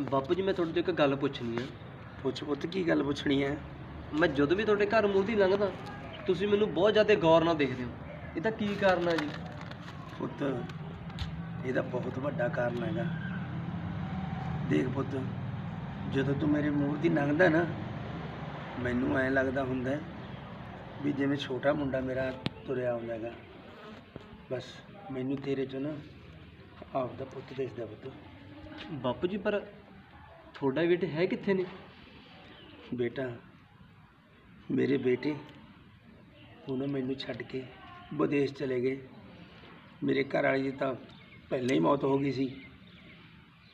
ਬਾਪੂ ਜੀ ਮੈਂ ਤੁਹਾਡੇ ਤੋਂ ਇੱਕ ਗੱਲ ਪੁੱਛਣੀ ਆ। ਪੁੱਛ ਪੁੱਤ ਕੀ ਗੱਲ ਪੁੱਛਣੀ ਹੈ ਮੈਂ ਜਦੋਂ ਵੀ ਤੁਹਾਡੇ ਘਰ ਮੂੰਹ ਦੀ ਲੰਘਦਾ ਤੁਸੀਂ ਮੈਨੂੰ ਬਹੁਤ ਜ਼ਿਆਦਾ ਗੌਰ ਨਾਲ ਦੇਖਦੇ ਹੋ। ਇਹਦਾ ਕੀ ਕਾਰਨ ਆ ਜੀ? ਪੁੱਤ ਇਹਦਾ ਬਹੁਤ ਵੱਡਾ ਕਾਰਨ ਹੈਗਾ। ਦੇਖ ਪੁੱਤ ਜਦੋਂ ਤੂੰ ਮੇਰੇ ਮੂੰਹ ਦੀ ਲੰਘਦਾ ਨਾ ਮੈਨੂੰ ਐਂ ਲੱਗਦਾ ਹੁੰਦਾ ਵੀ ਜਿਵੇਂ ਛੋਟਾ ਮੁੰਡਾ ਮੇਰਾ ਤੁਰਿਆ ਆਉਂਦਾ ਹੈਗਾ। ਬਸ ਮੈਨੂੰ ਤੇਰੇ ਚੋਂ ਨਾ ਆਪਦਾ ਪੁੱਤ ਦਿਸਦਾ ਪੁੱਤ। ਬਾਪੂ ਜੀ ਪਰ ਤੁਹਾਡਾ ਬੇਟੇ ਹੈ ਕਿੱਥੇ ਨੇ? ਬੇਟਾ ਮੇਰੇ ਬੇਟੇ ਉਹਨੇ ਮੈਨੂੰ ਛੱਡ ਕੇ ਵਿਦੇਸ਼ ਚਲੇ ਗਏ। ਮੇਰੇ ਘਰ ਵਾਲੀ ਦੀ ਤਾਂ ਪਹਿਲਾਂ ਹੀ ਮੌਤ ਹੋ ਗਈ ਸੀ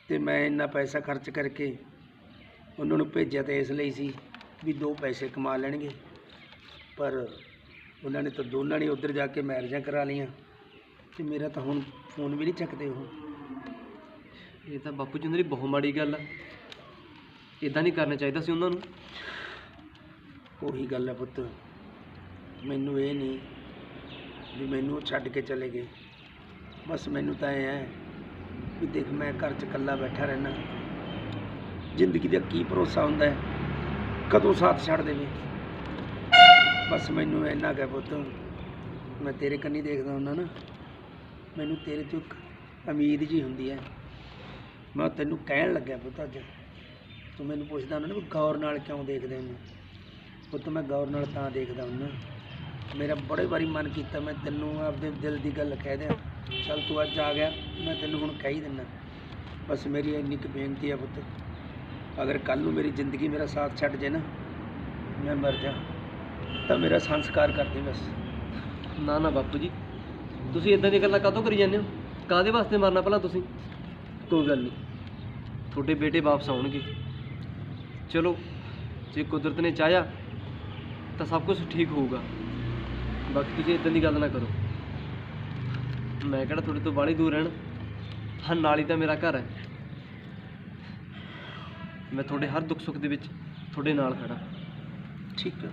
ਤੇ ਮੈਂ ਇੰਨਾ ਪੈਸਾ ਖਰਚ ਕਰਕੇ ਉਹਨਾਂ ਨੂੰ ਭੇਜਿਆ ਤਾਂ ਇਸ ਲਈ ਸੀ ਵੀ ਦੋ ਪੈਸੇ ਕਮਾ ਲੈਣਗੇ। ਪਰ ਉਹਨਾਂ ਨੇ ਤਾਂ ਦੋਨਾਂ ਨੇ ਉੱਧਰ ਜਾ ਕੇ ਮੈਰਿਜਾਂ ਕਰਾ ਲਈਆਂ ਤੇ ਮੇਰਾ ਤਾਂ ਹੁਣ ਫੋਨ ਵੀ ਨਹੀਂ ਚੱਕਦੇ ਉਹ। ਇਹ ਤਾਂ ਬਾਪੂ ਜੀ ਉਹਨਾਂ ਦੀ ਬਹੁਤ ਮਾੜੀ ਗੱਲ ਆ। ਇਦਾਂ ਨਹੀਂ ਕਰਨਾ ਚਾਹੀਦਾ ਸੀ ਉਹਨਾਂ ਨੂੰ। ਉਹੀ ਗੱਲ ਹੈ ਪੁੱਤ। ਮੈਨੂੰ ਇਹ ਨਹੀਂ ਵੀ ਮੈਨੂੰ ਉਹ ਛੱਡ ਕੇ ਚਲੇ ਗਏ। ਬਸ ਮੈਨੂੰ ਤਾਂ ਇਹ ਹੈ ਵੀ ਦੇਖ, ਮੈਂ ਘਰ 'ਚ ਇਕੱਲਾ ਬੈਠਾ ਰਹਿਣਾ ਜ਼ਿੰਦਗੀ ਦਾ ਕੀ ਭਰੋਸਾ ਹੁੰਦਾ ਹੈ? ਕਦੋਂ ਸਾਥ ਛੱਡ ਦੇਵੇ? ਬਸ ਮੈਨੂੰ ਇੰਨਾ ਕਹਿ ਪੁੱਤ। ਮੈਂ ਤੇਰੇ ਕੰਨੀ ਦੇਖਦਾ ਹੁੰਦਾ ਨਾ। ਮੈਨੂੰ ਤੇਰੇ ਤੋਂ ਇੱਕ ਉਮੀਦ ਜੀ ਹੁੰਦੀ ਹੈ। ਮੈਂ ਤੈਨੂੰ ਕਹਿਣ ਲੱਗਿਆ ਪੁੱਤ ਅੱਜ। ਤੂੰ ਮੈਨੂੰ ਪੁੱਛਦਾ ਹੁੰਦਾ ਨਾ ਵੀ ਗੌਰ ਨਾਲ ਕਿਉਂ ਦੇਖਦੇ ਹੋ? ਪੁੱਤ ਮੈਂ ਗੌਰ ਨਾਲ ਤਾਂ ਦੇਖਦਾ ਹੁੰਦਾ। ਮੇਰਾ ਬੜੇ ਵਾਰੀ ਮਨ ਕੀਤਾ ਮੈਂ ਤੈਨੂੰ ਆਪਦੇ ਦਿਲ ਦੀ ਗੱਲ ਕਹਿ ਦਿਆਂ। ਚੱਲ ਤੂੰ ਅੱਜ ਆ ਗਿਆ ਮੈਂ ਤੈਨੂੰ ਹੁਣ ਕਹਿ ਹੀ ਦਿੰਦਾ। ਬਸ ਮੇਰੀ ਇੰਨੀ ਕੁ ਬੇਨਤੀ ਹੈ ਪੁੱਤ ਅਗਰ ਕੱਲ ਨੂੰ ਮੇਰੀ ਜ਼ਿੰਦਗੀ ਮੇਰਾ ਸਾਥ ਛੱਡ ਜੇ ਨਾ ਮੈਂ ਮਰ ਜਾ ਤਾਂ ਮੇਰਾ ਸੰਸਕਾਰ ਕਰ ਦੇ ਬਸ। ਨਾ ਨਾ ਬਾਪੂ ਜੀ ਤੁਸੀਂ ਇਦਾਂ ਦੀਆਂ ਗੱਲਾਂ ਕਾਹਤੋਂ ਕਰੀ ਜਾਂਦੇ ਹੋ? ਕਾਦੇ ਵਾਸਤੇ ਮਰਨਾ ਭਲਾ ਤੁਸੀਂ? ਕੋਈ ਗੱਲ ਨਹੀਂ ਤੁਹਾਡੇ ਬੇਟੇ ਵਾਪਸ ਆਉਣਗੇ। ਚਲੋ ਜੇ ਕੁਦਰਤ ਨੇ ਚਾਹਿਆ ਤਾਂ ਸਭ ਕੁਝ ਠੀਕ ਹੋਊਗਾ ਬਾਕੀ ਤੁਸੀਂ ਇਦਾਂ ਦੀ ਗੱਲ ਨਾ ਕਰੋ ਮੈਂ ਕਿਹੜਾ ਤੁਹਾਡੇ ਤੋਂ ਬਾਹਲੀ ਦੂਰ ਰਹਿਣਾ ਹਾਂ ਨਾਲ ਹੀ ਤਾਂ ਮੇਰਾ ਘਰ ਹੈ ਮੈਂ ਤੁਹਾਡੇ ਹਰ ਦੁੱਖ ਸੁੱਖ ਦੇ ਵਿੱਚ ਤੁਹਾਡੇ ਨਾਲ ਖੜਾ ਠੀਕ ਹੈ